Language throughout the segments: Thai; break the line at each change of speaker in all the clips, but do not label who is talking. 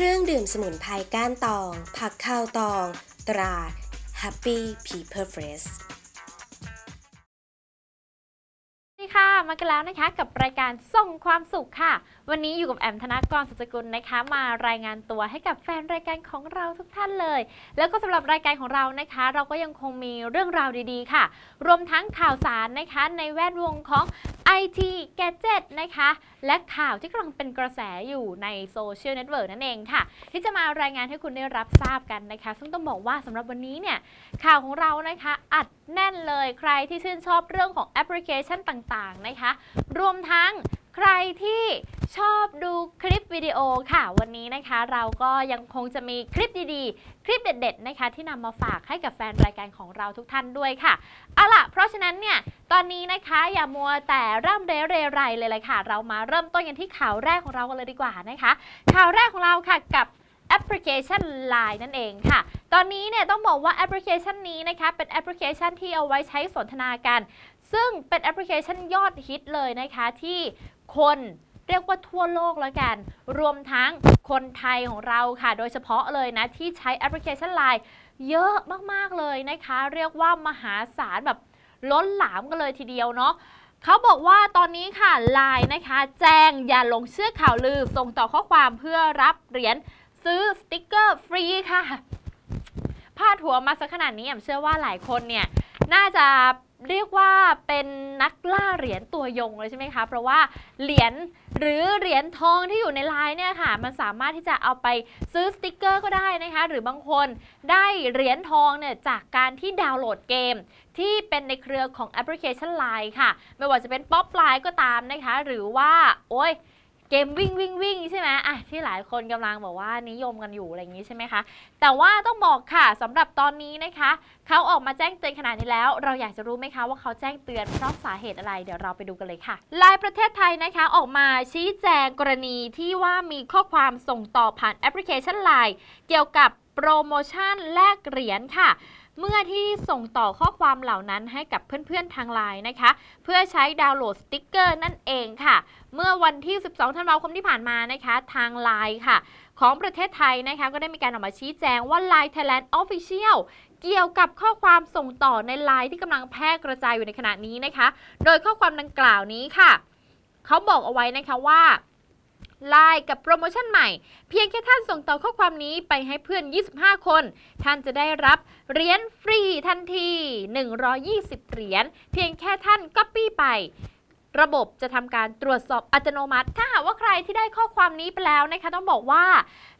เครื่องดื่มสมุนไพรก้านตอง ผักข้าวตอง ตรา Happy People Fresh
สวัสดีค่ะมากันแล้วนะคะกับรายการส่งความสุขค่ะ วันนี้อยู่กับแอมธนากรสุจกุลนะคะ มารายงานตัวให้กับแฟนรายการของเราทุกท่านเลย แล้วก็สำหรับรายการของเรานะคะ เราก็ยังคงมีเรื่องราวดีๆ ค่ะ รวมทั้งข่าวสารนะคะในแวดวงของ IT Gadget นะคะ และข่าวที่กำลังเป็นกระแสอยู่ในโซเชียลเน็ตเวิร์กนั่นเองค่ะ ที่จะมารายงานให้คุณได้รับทราบกันนะคะ ซึ่งต้องบอกว่าสำหรับวันนี้เนี่ยข่าวของเรานะคะอัดแน่นเลยใครที่ชื่นชอบเรื่องของแอปพลิเคชันต่างๆนะคะ รวมทั้ง ใครที่ชอบดูคลิปวิดีโอค่ะ วันนี้นะคะเราก็ยังคงจะมีคลิปดีๆ คลิปเด็ด ๆ นะคะ ที่นำมาฝากให้กับแฟนรายการของเราทุกท่านด้วยค่ะเอาล่ะ เพราะฉะนั้นเนี่ยตอนนี้นะคะอย่ามัวแต่ร่ำเรเรไรเลยเลยค่ะ เรามาเริ่มต้นกันที่ข่าวแรกของเรากันเลยดีกว่านะคะ ข่าวแรกของเราค่ะกับแอปพลิเคชัน Line นั่นเองค่ะ ตอนนี้เนี่ยต้องบอกว่าแอปพลิเคชันนี้นะคะเป็นแอปพลิเคชันที่เอาไว้ใช้สนทนากัน ซึ่งเป็นแอปพลิเคชันยอดฮิตเลยนะคะที่ คนเรียกว่าทั่วโลกแล้วกัน รวมทั้งคนไทยของเราค่ะ โดยเฉพาะเลยนะ ที่ใช้แอปพลิเคชัน Line เยอะมาก ๆ เลยนะคะ เรียกว่ามหาศาลแบบล้นหลามกันเลยทีเดียวเนาะเขาบอกว่าตอนนี้ค่ะ Line นะคะ แจ้งอย่าหลงเชื่อข่าวลือ ส่งต่อข้อความเพื่อรับเหรียญซื้อสติกเกอร์ฟรีค่ะพาดหัวมาสักขนาดนี้ผมเชื่อว่าหลายคนเนี่ย น่าจะ เรียกว่าเป็นนักล่าเหรียญตัวยงเลยใช่ไหมคะ เพราะว่าเหรียญหรือเหรียญทองที่อยู่ในไลน์เนี่ยค่ะ มันสามารถที่จะเอาไปซื้อสติกเกอร์ก็ได้นะคะ หรือบางคนได้เหรียญทองเนี่ยจากการที่ดาวน์โหลดเกม ที่เป็นในเครือของแอปพลิเคชัน Line ค่ะ ไม่ว่าจะเป็นป๊อปไลน์ก็ตามนะคะ หรือว่าโอ้ย เกมวิ่งวิ่งวิ่งใช่ไหมอะที่หลายคนกำลังบอกว่านิยมกันอยู่อะไรอย่างนี้ใช่ไหมคะ แต่ว่าต้องบอกค่ะสำหรับตอนนี้นะคะ เขาออกมาแจ้งเตือนขนาดนี้แล้ว เราอยากจะรู้ไหมคะว่าเขาแจ้งเตือนเพราะสาเหตุอะไร เดี๋ยวเราไปดูกันเลยค่ะไลน์ประเทศไทยนะคะออกมาชี้แจงกรณีที่ว่ามีข้อความส่งต่อผ่านแอปพลิเคชัน Line เกี่ยวกับโปรโมชั่นแลกเหรียญค่ะ เมื่อที่ส่งต่อข้อความเหล่านั้นให้กับเพื่อนๆทางไลน์นะคะ เพื่อใช้ดาวน์โหลดสติกเกอร์นั่นเองค่ะ เมื่อวันที่ 12 ธันวาคมที่ผ่านมานะคะทางไลน์ค่ะ ของประเทศไทยนะคะก็ได้มีการออกมาชี้แจงว่า Line Thailand Official เกี่ยวกับข้อความส่งต่อในไลน์ที่กำลังแพร่กระจายอยู่ในขณะนี้นะคะ โดยข้อความดังกล่าวนี้ค่ะ เขาบอกเอาไว้นะคะว่า ไลน์กับโปรโมชั่นใหม่ เพียงแค่ท่านส่งต่อข้อความนี้ไปให้เพื่อน 25 คน ท่านจะได้รับเหรียญฟรีทันที 120 เหรียญเพียงแค่ท่านก๊อปปี้ไประบบจะทำการตรวจสอบอัตโนมัติ ถ้าหากว่าใครที่ได้ข้อความนี้ไปแล้วนะคะ ต้องบอกว่า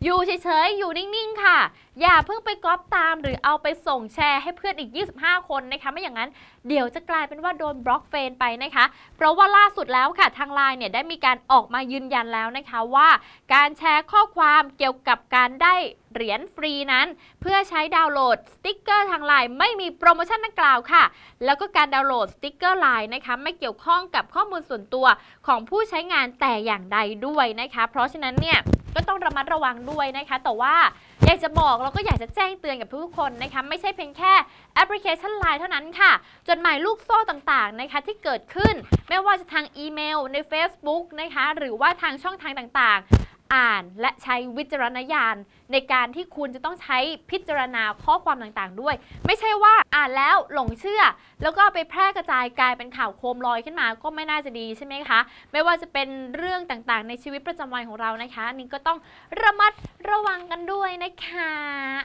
อยู่เฉยๆ อยู่นิ่ง ๆ ค่ะ อย่าเพิ่งไปก๊อปตาม หรือเอาไปส่งแชร์ให้เพื่อนอีก 25 คนนะคะ ไม่อย่างนั้น เดี๋ยวจะกลายเป็นว่าโดนบล็อกเฟนไปนะคะ เพราะว่าล่าสุดแล้วค่ะทางไลน์เนี่ยได้มีการออกมายืนยันแล้วนะคะว่า การแชร์ข้อความเกี่ยวกับการได้เหรียญฟรีนั้น เพื่อใช้ดาวน์โหลดสติ๊กเกอร์ทางไลน์ไม่มีโปรโมชั่นดังกล่าวค่ะ แล้วก็การดาวน์โหลดสติ๊กเกอร์ไลน์นะคะไม่เกี่ยวข้องกับข้อมูลส่วนตัวของผู้ใช้งานแต่อย่างใดด้วยนะคะ เพราะฉะนั้นเนี่ยก็ต้องระมัดระวังด้วยนะคะ แต่ว่าอยากจะบอกแล้วก็อยากจะแจ้งเตือนกับทุกคนนะคะ ไม่ใช่เพียงแค่แอปพลิเคชัน Line เท่านั้นค่ะ จดหมายลูกโซ่ต่างๆนะคะที่เกิดขึ้น ไม่ว่าจะทางอีเมลใน Facebook นะคะหรือว่าทางช่องทางต่างๆ อ่านและใช้วิจารณญาณ ในการที่คุณจะต้องใช้พิจารณาข้อความต่างๆด้วย ไม่ใช่ว่าอ่านแล้วหลงเชื่อ แล้วก็ไปแพร่กระจายกลายเป็นข่าวโคมลอยขึ้นมาก็ไม่น่าจะดีใช่ไหมคะ ไม่ว่าจะเป็นเรื่องต่างๆ ในชีวิตประจำวันของเรานะคะนนี่ก็ต้องระมัดระวังกันด้วยนะคะ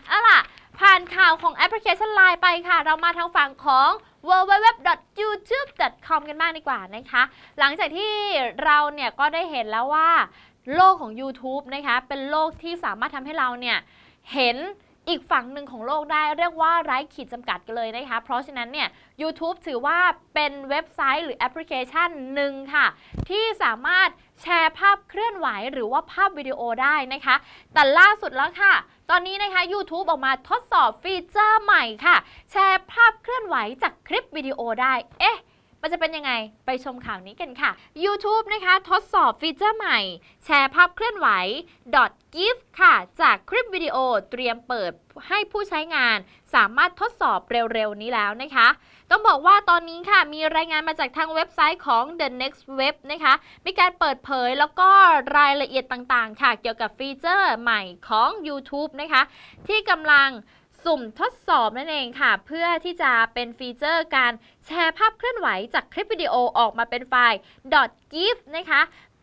เอาล่ะผ่านข่าวของแอปพลิเคชัน Line ไปค่ะ เรามาทางฝั่งของ www.youtube.com กันบ้างดีกว่านะคะ หลังจากที่เราเนี่ยก็ได้เห็นแล้วว่า โลกของ YouTube นะคะเป็นโลกที่สามารถทำให้เราเนี่ยเห็นอีกฝั่งหนึ่งของโลกได้เรียกว่าไร้ขีดจำกัดกันเลยนะคะ เพราะฉะนั้นเนี่ย YouTube ถือว่าเป็นเว็บไซต์หรือแอปพลิเคชันหนึ่งค่ะ ที่สามารถแชร์ภาพเคลื่อนไหวหรือว่าภาพวิดีโอได้นะคะ แต่ล่าสุดแล้วค่ะ ตอนนี้นะคะ YouTube ออกมาทดสอบฟีเจอร์ใหม่ค่ะ แชร์ภาพเคลื่อนไหวจากคลิปวิดีโอได้ เอ๊ะ มันจะเป็นยังไงไปชมข่าวนี้กันค่ะ YouTube นะคะ ทดสอบฟีเจอร์ใหม่ แชร์ภาพเคลื่อนไหว .gif ค่ะ จากคลิปวิดีโอเตรียมเปิดให้ผู้ใช้งานสามารถทดสอบเร็วๆ นี้แล้วนะคะ ต้องบอกว่าตอนนี้ค่ะมีรายงานมาจากทางเว็บไซต์ของ The Next Web นะคะ มีการเปิดเผยแล้วก็รายละเอียดต่างๆ ค่ะ เกี่ยวกับฟีเจอร์ใหม่ของ YouTube นะคะ ที่กำลัง สุ่มทดสอบนั่นเองค่ะ เพื่อที่จะเป็นฟีเจอร์การแชร์ภาพเคลื่อนไหวจากคลิปวิดีโอออกมาเป็นไฟล์ .gif นะคะ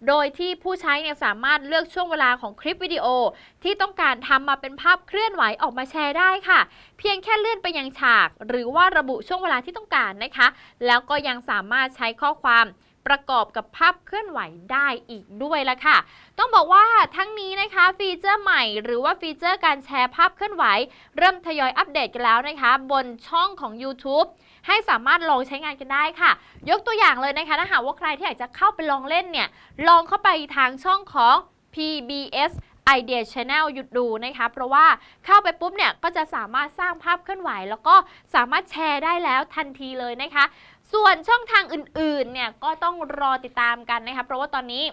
โดยที่ผู้ใช้เนี่ยสามารถเลือกช่วงเวลาของคลิปวิดีโอ ที่ต้องการทำมาเป็นภาพเคลื่อนไหวออกมาแชร์ได้ค่ะ เพียงแค่เลื่อนไปยังฉาก หรือว่าระบุช่วงเวลาที่ต้องการนะคะ แล้วก็ยังสามารถใช้ข้อความ ประกอบกับภาพเคลื่อนไหวได้อีกด้วยละค่ะ ต้องบอกว่าทั้งนี้นะคะฟีเจอร์ใหม่หรือว่าฟีเจอร์การแชร์ภาพเคลื่อนไหว เริ่มทยอยอัปเดตกันแล้วนะคะ บนช่องของ YouTube ให้สามารถลองใช้งานกันได้ค่ะ ยกตัวอย่างเลยนะคะถ้าหากว่าใครที่อยากจะเข้าไปลองเล่นเนี่ย ลองเข้าไปทางช่องของ PBS Idea Channel หยุดดูนะคะ เพราะว่าเข้าไปปุ๊บเนี่ย ก็จะสามารถสร้างภาพเคลื่อนไหว แล้วก็สามารถแชร์ได้แล้วทันทีเลยนะคะ ส่วนช่องทางอื่นๆเนี่ยก็ต้องรอติดตามกันนะคะเพราะว่าตอนนี้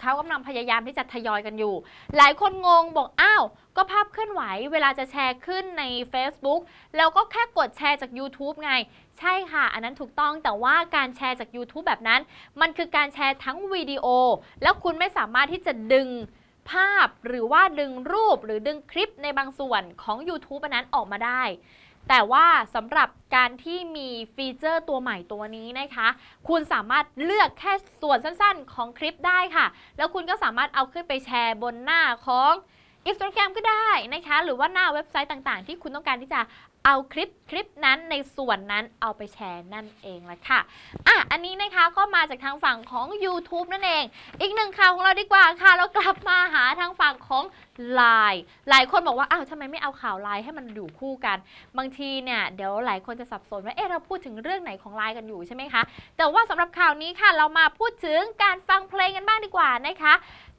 เขากำลังพยายามที่จะทยอยกันอยู่ หลายคนงงบอกอ้าว ก็ภาพเคลื่อนไหวเวลาจะแชร์ขึ้นใน Facebook แล้วก็แค่กดแชร์จาก YouTube ไง ใช่ค่ะ อันนั้นถูกต้องแต่ว่าการแชร์จาก YouTube แบบนั้น มันคือการแชร์ทั้งวิดีโอ แล้วคุณไม่สามารถที่จะดึงภาพหรือว่าดึงรูปหรือดึงคลิปในบางส่วนของ YouTube อันนั้นออกมาได้ แต่ว่าสำหรับการที่มีฟีเจอร์ตัวใหม่ตัวนี้นะคะ คุณสามารถเลือกแค่ส่วนสั้นๆของคลิปได้ค่ะ แล้วคุณก็สามารถเอาขึ้นไปแชร์บนหน้าของ Instagram ก็ได้นะคะ หรือว่าหน้าเว็บไซต์ต่างๆ ที่คุณต้องการที่จะ เอาคลิปคลิปนั้นในส่วนนั้นเอาไปแชร์นั่นเองละค่ะ อะ อันนี้นะคะก็มาจากทางฝั่งของ YouTube นั่นเอง อีกหนึ่งข่าวของเราดีกว่าค่ะ เรากลับมาหาทางฝั่งของ Line หลายคนบอกว่า อ้าวทำไมไม่เอาข่าวไลน์ให้มันอยู่คู่กัน บางทีเนี่ย เดี๋ยวหลายคนจะสับสนว่า เอ๊ะ เราพูดถึงเรื่องไหนของไลน์กันอยู่ใช่ไหมคะ แต่ว่าสำหรับข่าวนี้ค่ะ เรามาพูดถึงการฟังเพลงกันบ้างดีกว่านะคะ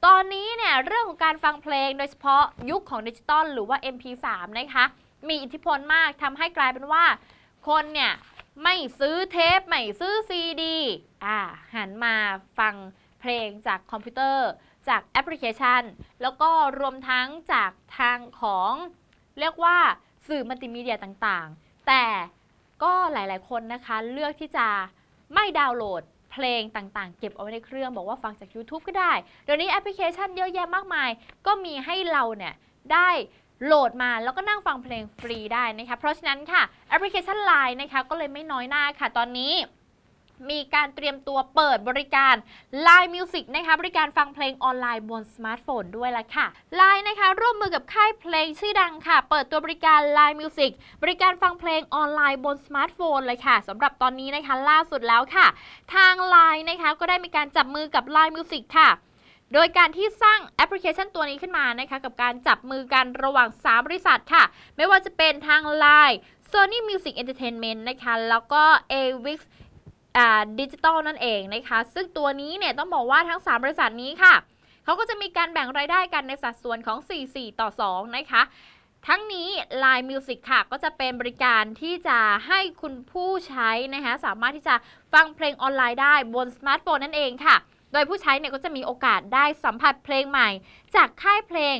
ตอนนี้เนี่ย เรื่องของการฟังเพลงโดยเฉพาะยุคของดิจิตอลหรือว่า MP3 นะคะ มีอิทธิพลมากทำให้กลายเป็นว่า คนเนี่ยไม่ซื้อเทป ไม่ซื้อซีดีอ่าหันมาฟังเพลงจากคอมพิวเตอร์ จากแอปพลิเคชัน แล้วก็รวมทั้งจากทางของ เรียกว่าสื่อมัลติมีเดียต่างๆ แต่ก็หลายๆคนนะคะเลือกที่จะไม่ดาวน์โหลดเพลงต่างๆ เก็บเอาไว้ในเครื่อง บอกว่าฟังจาก YouTube ก็ได้ เดี๋ยวนี้แอปพลิเคชันเยอะแยะมากมาย ก็มีให้เราเนี่ยได้ โหลดมาแล้วก็นั่งฟังเพลงฟรีได้นะคะเพราะฉะนั้นค่ะแอปพลิเคชัน Line นะคะก็เลยไม่น้อยหน้าค่ะตอนนี้มีการเตรียมตัวเปิดบริการ Line Music นะคะบริการฟังเพลงออนไลน์บนสมาร์ทโฟนด้วยละค่ะ Line นะคะร่วมมือกับค่ายเพลงชื่อดังค่ะ เปิดตัวบริการ Line Music บริการฟังเพลงออนไลน์บนสมาร์ทโฟนเลยค่ะสำหรับตอนนี้นะคะล่าสุดแล้วค่ะ ทาง Line นะคะก็ได้มีการจับมือกับ Line Music ค่ะ โดยการที่สร้างแอปพลิเคชันตัวนี้ขึ้นมานะคะกับการจับมือกันระหว่าง 3 บริษัทค่ะ ไม่ว่าจะเป็นทาง Line Sony Music Entertainment นะคะแล้วก็ AVIX ดิจิตอลนั่นเองนะคะ ซึ่งตัวนี้เนี่ยต้องบอกว่าทั้ง 3 บริษัทนี้ค่ะ เขาก็จะมีการแบ่งรายได้กันในสัดส่วนของ 4-4 ต่อ 2 นะคะ ทั้งนี้ Line Music ค่ะ ก็จะเป็นบริการที่จะให้คุณผู้ใช้นะคะสามารถที่จะฟังเพลงออนไลน์ได้บนสมาร์ทโฟนนั่นเองค่ะ โดยผู้ใช้เนี่ยก็จะมีโอกาสได้สัมผัสเพลงใหม่ จากค่ายเพลง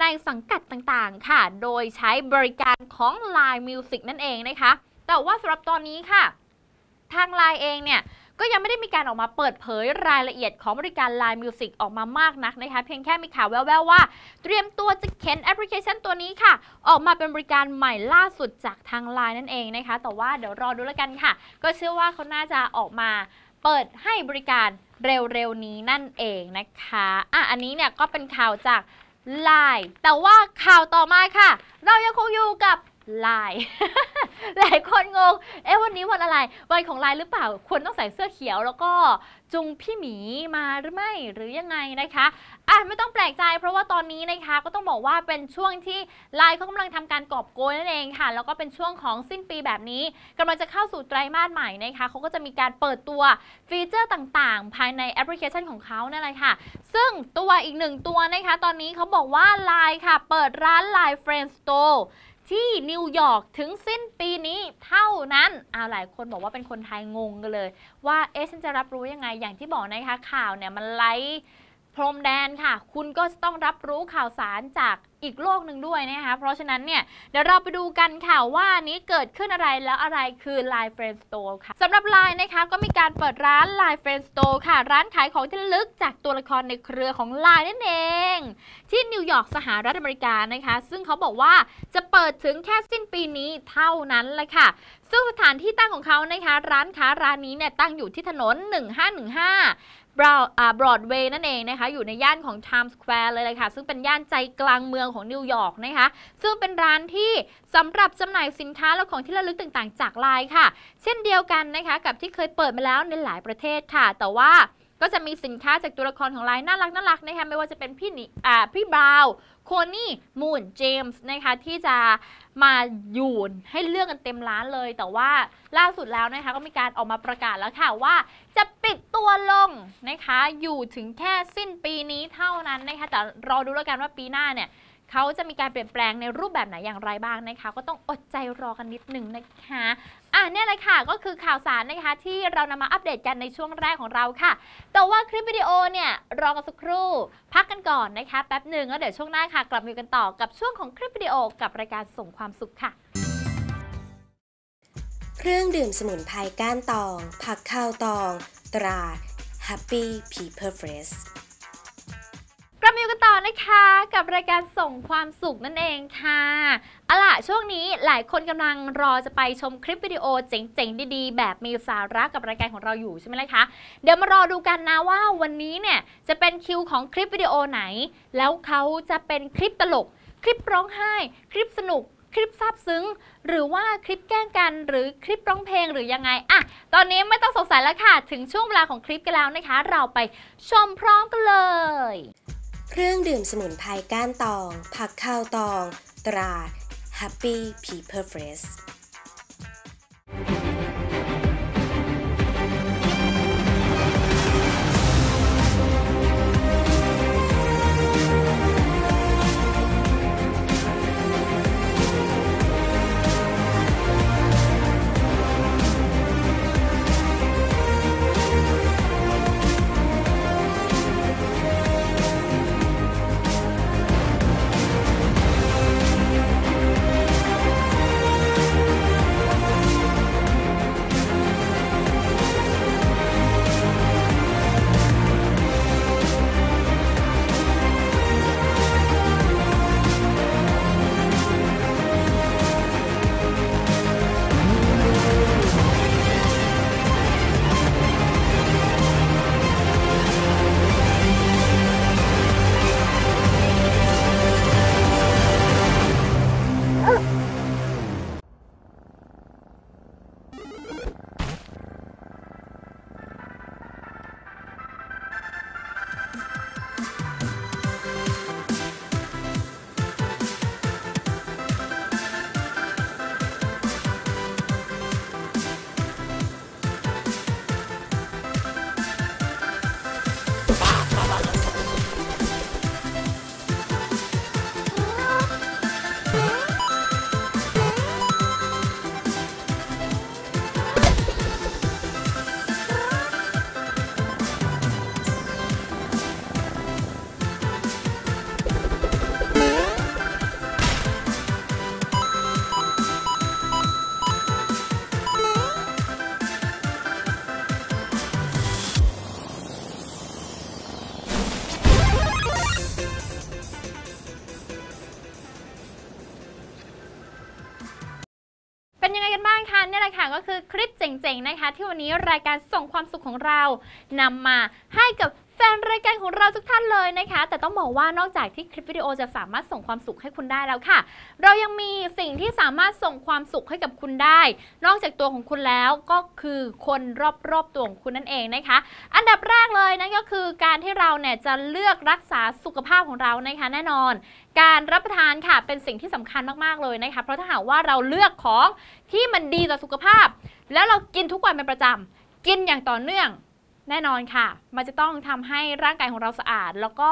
ในสังกัดต่างๆ ค่ะ โดยใช้บริการของ Line Music นั่นเองนะคะ แต่ว่าสำหรับตอนนี้ค่ะ ทาง Line เองเนี่ยก็ยังไม่ได้มีการออกมาเปิดเผยรายละเอียดของบริการ Line Music ออกมามากนักนะคะ เพียงแค่มีข่าวแว่วๆว่า เตรียมตัวจะเข็นแอปพลิเคชันตัวนี้ค่ะ ออกมาเป็นบริการใหม่ล่าสุดจากทาง Line นั่นเองนะคะ แต่ว่าเดี๋ยวรอดูแล้วกันค่ะ ก็เชื่อว่าเขาน่าจะออกมา เปิดให้บริการเร็วๆนี้นั่นเองนะคะอะอันนี้เนี่ยก็เป็นข่าวจากไลน์แต่ว่าข่าวต่อมาค่ะ เรายังคงอยู่กับ Line หลายคนงง เอ๊ะวันนี้วันอะไร วันของไลน์หรือเปล่า ควรต้องใส่เสื้อเขียวแล้วก็จุงพี่หมีมาหรือไม่หรือยังไงนะคะอะไม่ต้องแปลกใจ เพราะว่าตอนนี้นะคะก็ต้องบอกว่าเป็นช่วงที่ไลน์เขากำลังทำการกอบโกยนั่นเองค่ะ แล้วก็เป็นช่วงของสิ้นปีแบบนี้กำลังจะเข้าสู่ไตรมาสใหม่นะคะเขาก็จะมีการเปิดตัวฟีเจอร์ต่างๆ ภายในแอปพลิเคชันของเขานั่นแหละค่ะ ซึ่งตัวอีกหนึ่งตัวนะคะ ตอนนี้เขาบอกว่าไลน์ค่ะ เปิดร้าน Line Friend Store ที่นิวยอร์กถึงสิ้นปีนี้เท่านั้นเอาหลายคนบอกว่าเป็นคนไทยงงกันเลย ว่าเอ๊ะฉันจะรับรู้ยังไงอย่างที่บอกนะคะข่าวเนี่ยมันไล่ พรมแดนค่ะ คุณก็จะต้องรับรู้ข่าวสารจากอีกโลกหนึ่งด้วยนะคะ เพราะฉะนั้นเนี่ยเดี๋ยวเราไปดูกันค่ะว่านี้เกิดขึ้นอะไรแล้วอะไรคือ Line Friend Store ค่ะสำหรับ Line นะคะก็มีการเปิดร้าน Line Friend Store ค่ะ ร้านขายของที่ระลึกจากตัวละครในเครือของ Line นั่นเอง ที่นิวยอร์กสหรัฐอเมริกานะคะ ซึ่งเขาบอกว่าจะเปิดถึงแค่สิ้นปีนี้เท่านั้นแหละค่ะ ซึ่งสถานที่ตั้งของเขานะคะ ร้านค้าร้านนี้เนี่ยตั้งอยู่ที่ถนน 1515 บราวอ่าบรอดเวย์นั่นเองนะคะ อยู่ในย่านของ Times Square เลยเลยค่ะ ซึ่งเป็นย่านใจกลางเมืองของนิวยอร์กนะคะ ซึ่งเป็นร้านที่สำหรับจำหน่ายสินค้าและของที่ระลึกต่างๆ จากลายค่ะ เช่นเดียวกันนะคะ กับที่เคยเปิดมาแล้วในหลายประเทศค่ะ แต่ว่า ก็จะมีสินค้าจากตัวละครของไลน์น่ารักน่ารักนะคะไม่ว่าจะเป็นพี่นิอ่าพี่บราวน์โคนี่มูนเจมส์นะคะที่จะมาอยู่ให้เลือกกันเต็มร้านเลย แต่ว่าล่าสุดแล้วนะคะก็มีการออกมาประกาศแล้วค่ะว่า จะปิดตัวลงนะคะอยู่ถึงแค่สิ้นปีนี้เท่านั้นนะคะแต่รอดูแล้วกันว่าปีหน้าเนี่ยเขาจะมีการเปลี่ยนแปลงในรูปแบบไหนอย่างไรบ้างนะคะ ก็ต้องอดใจรอกันนิดหนึ่งนะคะ อะเนี่ยเลยค่ะก็คือข่าวสารนะคะที่เรานำมาอัปเดตกันในช่วงแรกของเราค่ะ แต่ว่าคลิปวิดีโอเนี่ยรอกันสักครู่ พักกันก่อนนะคะแป๊บหนึ่งแล้วเดี๋ยวช่วงหน้าค่ะกลับมากันต่อกับช่วงของคลิปวิดีโอกับรายการส่งความสุขค่ะ
เครื่องดื่มสมุนไพรก้านตอง ผักข้าวตอง ตรา Happy People Fresh
กลับมาอยู่กั นะคะกับรายการส่งความสุขนั่นเองค่ะเอาล่ะช่วงนี้หลายคนกำลังรอจะไปชมคลิปวิดีโอเจ๋งๆดีๆ แบบมีสาระกับรายการของเราอยู่ใช่ไหมล่ะคะ เดี๋ยวมารอดูกันนะว่าวันนี้เนี่ยจะเป็นคิวของคลิปวิดีโอไหน แล้วเขาจะเป็นคลิปตลก คลิปร้องไห้ คลิปสนุกคลิปซาบซึ้ง หรือว่าคลิปแกล้งกัน หรือคลิปร้องเพลงหรือยังไงอะตอนนี้ไม่ต้องสงสัยแล้วค่ะ ถึงช่วงเวลาของคลิปกันแล้วนะคะ เราไปชมพร้อมกันเลย
รื่องดื่มสมุนไพรก้านตอง ผักข้าวตอง ตรา Happy People Fresh
เป็นันนี่แหละค่ะก็คือคลิปเจ๋งๆนะคะ ที่วันนี้รายการส่งความสุขของเรานำมาให้กับ ฟนรายการของเราทุกท่านเลยนะคะ แต่ต้องบอกว่านอกจากที่คลิปวิดีโอจะสามารถส่งความสุขให้คุณได้แล้วค่ะ เรายังมีสิ่งที่สามารถส่งความสุขให้กับคุณได้ นอกจากตัวของคุณแล้วก็คือคนรอบๆตัวของคุณนั่นเองนะคะ อันดับแรกเลยนั่นก็คือการที่เราเนี่ยจะเลือกรักษาสุขภาพของเรานะคะแน่นอน การรับประทานค่ะเป็นสิ่งที่สำคัญมากๆเลยนะคะเพราะถ้าหากว่าเราเลือกของที่มันดีต่อสุขภาพ แล้วเรากินทุกวันเป็นประจำกินอย่างต่อเนื่อง แน่นอนค่ะ มันจะต้องทำให้ร่างกายของเราสะอาด แล้วก็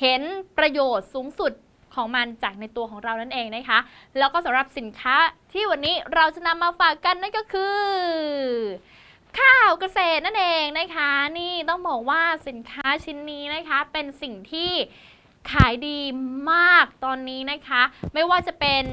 เห็นประโยชน์สูงสุดของมันจากในตัวของเรานั่นเองนะคะ แล้วก็สำหรับสินค้าที่วันนี้เราจะนำมาฝากกันนั่นก็คือ ข้าวเกษตรนั่นเองนะคะ นี่ต้องบอกว่าสินค้าชิ้นนี้นะคะ เป็นสิ่งที่ขายดีมากตอนนี้นะคะ ไม่ว่าจะเป็น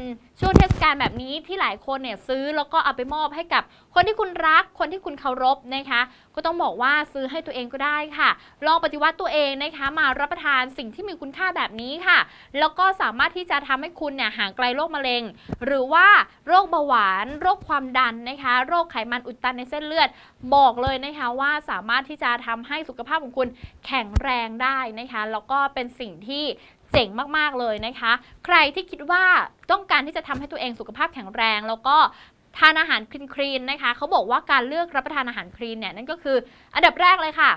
ช่วงเทศกาลแบบนี้ที่หลายคนเนี่ยซื้อแล้วก็เอาไปมอบให้กับ คนที่คุณรัก คนที่คุณเคารพนะคะ ก็ต้องบอกว่าซื้อให้ตัวเองก็ได้ค่ะ ลองปฏิวัติตัวเองนะคะ มารับประทานสิ่งที่มีคุณค่าแบบนี้ค่ะ แล้วก็สามารถที่จะทำให้คุณเนี่ยห่างไกลโรคมะเร็ง หรือว่าโรคเบาหวาน โรคความดันนะคะ โรคไขมันอุดตันในเส้นเลือด บอกเลยนะคะว่าสามารถที่จะทำให้สุขภาพของคุณแข็งแรงได้นะคะ แล้วก็เป็นสิ่งที่ เจ๋งมากๆเลยนะคะ ใครที่คิดว่าต้องการที่จะทำให้ตัวเองสุขภาพแข็งแรง แล้วก็ทานอาหารคลีนๆนะคะเขาบอกว่าการเลือกรับประทานอาหารคลีนเนี่ยนั่นก็คือ อันดับแรกเลยค่ะ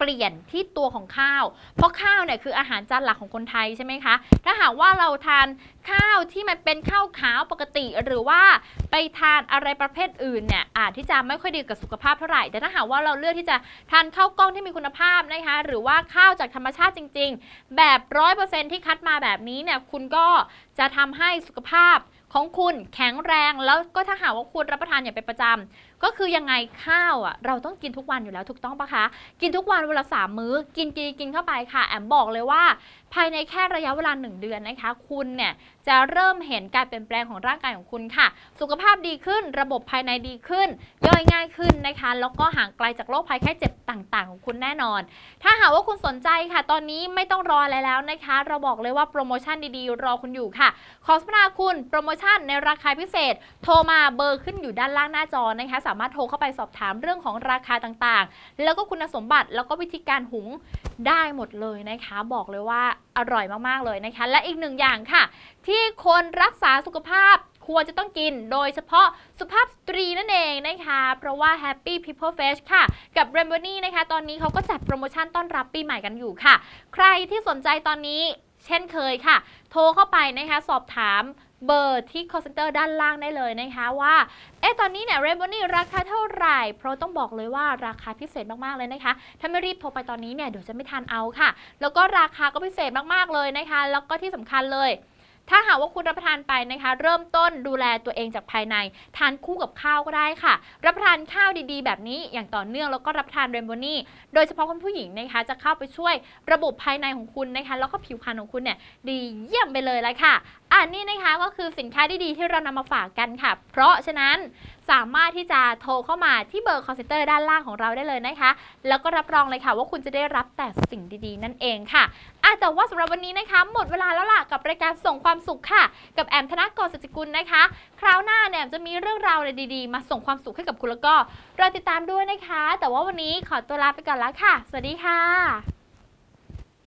เปลี่ยนที่ตัวของข้าว เพราะข้าวเนี่ยคืออาหารจานหลักของคนไทยใช่ไหมคะ ถ้าหากว่าเราทานข้าวที่มันเป็นข้าวขาวปกติ หรือว่าไปทานอะไรประเภทอื่นเนี่ยอาจที่จะไม่ค่อยดีกับสุขภาพเท่าไหร่ แต่ถ้าหากว่าเราเลือกที่จะทานข้าวกล้องที่มีคุณภาพนะคะ หรือว่าข้าวจากธรรมชาติจริง ๆ แบบร้อยเปอร์เซ็นที่คัดมาแบบนี้เนี่ยคุณก็จะทำให้สุขภาพ ของคุณแข็งแรงแล้วก็ถ้าหากว่าคุณรับประทานอย่างเป็นประจำก็คือยังไงข้าวอะเราต้องกินทุกวันอยู่แล้วถูกต้องปะคะ กินทุกวันเวลาสามมื้อ กินกินกินเข้าไปค่ะ แอมบอกเลยว่า ภายในแค่ระยะเวลา 1 เดือนนะคะ คุณเนี่ยจะเริ่มเห็นการเปลี่ยนแปลงของร่างกายของคุณค่ะ สุขภาพดีขึ้น ระบบภายในดีขึ้น ย่อยง่ายขึ้นนะคะ แล้วก็ห่างไกลจากโรคภัยไข้เจ็บต่างๆ ของคุณแน่นอน ถ้าหากว่าคุณสนใจค่ะ ตอนนี้ไม่ต้องรออะไรแล้วนะคะ เราบอกเลยว่าโปรโมชั่นดีๆ รอคุณอยู่ค่ะ ขอสมนาคุณโปรโมชั่นในราคาพิเศษ โทรมาเบอร์ขึ้นอยู่ด้านล่างหน้าจอนะคะ สามารถโทรเข้าไปสอบถามเรื่องของราคาต่างๆ แล้วก็คุณสมบัติแล้วก็วิธีการหุงได้หมดเลยนะคะ บอกเลยว่าอร่อยมากๆเลยนะคะ และอีกหนึ่งอย่างค่ะที่คนรักษาสุขภาพควรจะต้องกินโดยเฉพาะสุภาพสตรีนั่นเองนะคะ เพราะว่า Happy People Fest ค่ะ กับ r a m b o n y นะคะ ตอนนี้เขาก็จัดโปรโมชั่นต้อนรับปีใหม่กันอยู่ค่ะ ใครที่สนใจตอนนี้เช่นเคยค่ะ โทรเข้าไปนะคะ สอบถามเบอร์ที่ call center ด้านล่างได้เลยนะคะว่า เอ๊ะ ตอนนี้เนี่ย r a m b o n y ราคาเท่าไหร่ เพราะต้องบอกเลยว่าราคาพิเศษมาก ๆ เลยนะคะ ถ้าไม่รีบโทรไปตอนนี้เนี่ย เดี๋ยวจะไม่ทันเอาค่ะ แล้วก็ราคาก็พิเศษมาก ๆ เลยนะคะ แล้วก็ที่สำคัญเลย ถ้าหากว่าคุณรับประทานไปนะคะ เริ่มต้นดูแลตัวเองจากภายใน ทานคู่กับข้าวก็ได้ค่ะ รับประทานข้าวดีๆ แบบนี้อย่างต่อเนื่องแล้วก็รับประทานเรนโบนี่โดยเฉพาะคุณผู้หญิงนะคะจะเข้าไปช่วยระบบภายในของคุณนะคะ แล้วก็ผิวพรรณของคุณเนี่ยดีเยี่ยมไปเลยละค่ะอันนี้นะคะก็คือสินค้าดีๆที่เรานำมาฝากกันค่ะ เพราะฉะนั้นสามารถที่จะโทรเข้ามาที่เบอร์ call center ด้านล่างของเราได้เลยนะคะ แล้วก็รับรองเลยค่ะว่าคุณจะได้รับแต่สิ่งดีๆ นั่นเองค่ะอะแต่ว่าสำหรับวันนี้นะคะ หมดเวลาแล้วล่ะกับรายการส่งความสุขค่ะ กับแอมธนกรสุจกุลนะคะ คราวหน้าเนี่ยจะมีเรื่องราวอะไรดีๆ มาส่งความสุขให้กับคุณแล้วก็รอติดตามด้วยนะคะ แต่ว่าวันนี้ขอตัวลาไปก่อนแล้วค่ะ สวัสดีค่ะ